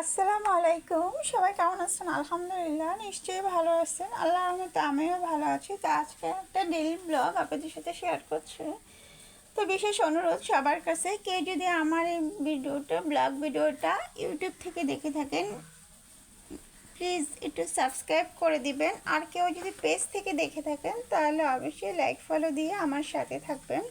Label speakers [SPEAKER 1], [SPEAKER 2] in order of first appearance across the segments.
[SPEAKER 1] আসসালামু আলাইকুম। সবাই কেমন আছেন? আলহামদুলিল্লাহ, নিশ্চয়ই ভালো আছেন। আল্লাহ রহমতে আমিও ভালো আছি। তো আজকে একটা ডেলি ব্লগ আপনাদের সাথে শেয়ার করছি। তো বিশেষ অনুরোধ সবার কাছে কে যদি আমার এই ভিডিওটা ব্লগ ভিডিওটা ইউটিউব থেকে দেখে থাকেন প্লিজ একটু সাবস্ক্রাইব করে দিবেন। আর কেউ যদি পেজ থেকে দেখে থাকেন, তাহলে অবশ্যই লাইক ফলো দিয়ে আমার সাথে থাকবেন।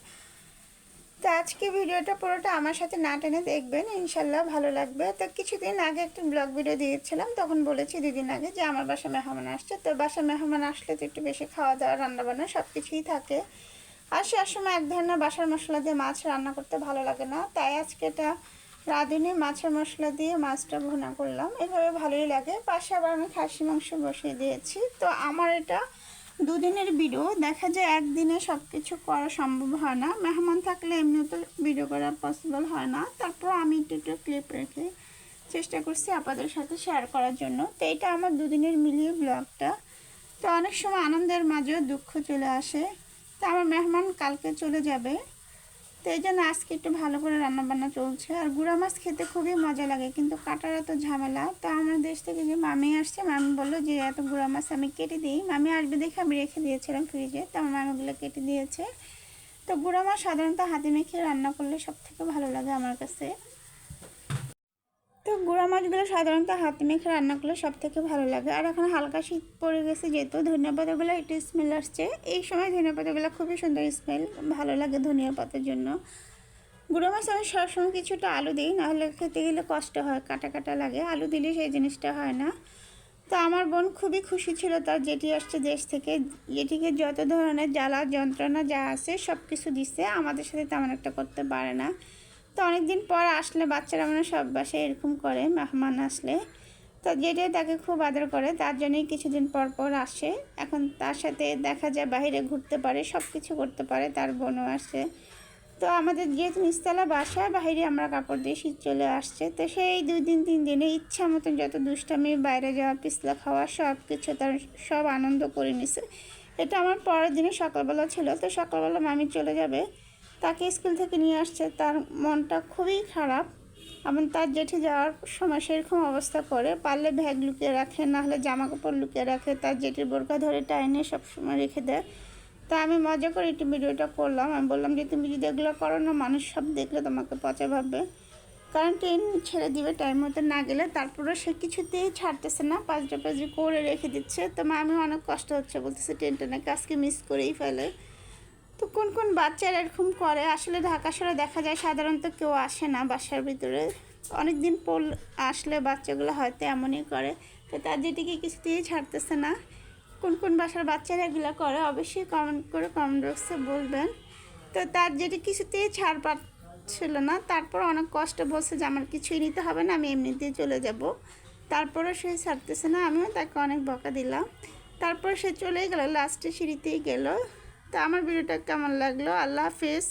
[SPEAKER 1] আজকে ভিডিওটা পুরোটা আমার সাথে না টেনে দেখবেন, ইনশাল্লাহ ভালো লাগবে। তো কিছুদিন আগে একটা ব্লগ ভিডিও দিয়েছিলাম, তখন বলেছি দুদিন আগে যে আমার বাসা মেহমান আসছে। তো বাসা মেহমান আসলে তো একটু বেশি খাওয়া দাওয়া, রান্নাবান্না সব কিছুই থাকে। আর সে সময় এক ধরনের বাসার মশলা দিয়ে মাছ রান্না করতে ভালো লাগে না। তাই আজকে এটা রাঁধুনি মাছের মশলা দিয়ে মাছটা ভুনা করলাম। এভাবে ভালোই লাগে। পাশে আবার আমি খাসি মাংস বসিয়ে দিয়েছি। তো আমার এটা দুদিনের ভিডিও, দেখা যায় একদিনে সব কিছু করা সম্ভব হয় না। মেহমান থাকলে এমনিতে ভিডিও করা পসিবল হয় না। তারপর আমি একটু একটু ক্লিপ রেখে চেষ্টা করছি আপনাদের সাথে শেয়ার করার জন্য। তো এটা আমার দুদিনের মিলিয়ে ব্লগটা তো অনেক সময় আনন্দের মাঝেও দুঃখ চলে আসে। তো আমার মেহমান কালকে চলে যাবে। তো এই জন্য আজকে একটু ভালো করে রান্নাবান্না চলছে। আর গুঁড়া মাছ খেতে খুবই মজা লাগে, কিন্তু কাটার এত ঝামেলা। তো আমার দেশ থেকে যে মামি আসছে, মামি বলল যে, এত গুঁড়া মাছ আমি কেটে দিই। মামি আসবে দেখে আমি রেখে দিয়েছিলাম ফ্রিজে তো আমার মামিগুলো কেটে দিয়েছে। তো গুঁড়া মাছ সাধারণত হাতে মেখে রান্না করলে সব থেকে ভালো লাগে আমার কাছে। তো গুঁড়া মাছগুলো সাধারণত হাতে মেখে রান্না করলে সব থেকে ভালো লাগে। আর এখন হালকা শীত পড়ে গেছে যেহেতু ধনিয়া পাতাগুলো একটু স্মেল আসছে। এই সময় ধনিয়া পাতাগুলো খুবই সুন্দর স্মেল ভালো লাগে ধনিয়া পাতার জন্য। গুঁড়ো মাছ আমি সবসময় কিছুটা আলু দিই, নাহলে খেতে গেলে কষ্ট হয়, কাটা কাটা লাগে। আলু দিলে সেই জিনিসটা হয় না। তো আমার বোন খুবই খুশি ছিল তার যেটি আসছে দেশ থেকে। যেটিকে যত ধরনের জ্বালা যন্ত্রণা যা আছে সব কিছু দিচ্ছে আমাদের সাথে তেমন একটা করতে পারে না। তো অনেকদিন পর আসলে বাচ্চারা মানে সব বাসায় এরকম করে, মেহমান আসলে। তো যেটাই তাকে খুব আদর করে, তার জন্যই কিছুদিন পর পর আসে। এখন তার সাথে দেখা যায় বাইরে ঘুরতে পারে সব কিছু করতে পারে, তার বোনও আসে। তো আমাদের যেহেতু নিচতলা বাসা, বাইরে আমরা কাপড় দিয়ে শীত চলে আসছে। তো সেই দুই দিন, তিন দিনে ইচ্ছা মতন যত দুষ্টামি, বাইরে যাওয়া, পিছলা খাওয়া সব কিছু তার সব আনন্দ করে নিছে। এটা আমার পরের দিনে সকালবেলা ছিল, তো সকালবেলা মামি চলে যাবে। তাকে স্কুল থেকে নিয়ে আসছে, তার মনটা খুবই খারাপ। এবং তার জেঠে যাওয়ার সময় সেরকম অবস্থা করে, পারলে ব্যাগ লুকিয়ে রাখে, নাহলে জামা কাপড় লুকিয়ে রাখে, তার জেঠির বোরকা ধরে টাইনে সবসময় রেখে দেয়। তা আমি মজা করে একটু ভিডিওটা করলাম, আমি বললাম যে, তুমি যদি এগুলো করো না, মানুষ সব দেখলে তোমাকে পচা ভাববে। কারণ ট্রেন ছেড়ে দিবে টাইম মতো না গেলে তারপরে সে কিছুতেই ছাড়তেছে না, পাঁচটা পাঁচটা করে রেখে দিচ্ছে। তো আমি অনেক কষ্ট হচ্ছে, বলতেছে ট্রেনটা নাকি আজকে মিস করেই ফেলে। তো কোন কোন বাচ্চারা এরকম করে? আসলে ঢাকা শহরে দেখা যায় সাধারণত কেউ আসে না বাসার ভিতরে। অনেক দিন পর আসলে বাচ্চাগুলো হয়তো এমনই করে। তো তার যেটিকে কিছুতেই ছাড়তেছে না। কোন কোন বাসার বাচ্চারা এগুলো করে অবশ্যই কমেন্ট করে কমেন্ট বক্সে বলবেন। তো তার যেটি কিছুতেই ছাড় পাচ্ছিল না, তারপর অনেক কষ্ট বলছে যে আমার কিছুই নিতে হবে না, আমি এমনিতেই চলে যাব। তারপরে সে ছাড়তেছে না, আমিও তাকে অনেক বকা দিলাম। তারপর সে চলে গেল লাস্টে সিঁড়িতেই গেল। তো আমার ভিডিওটা কেমন লাগল? আল্লাহ হাফেজ।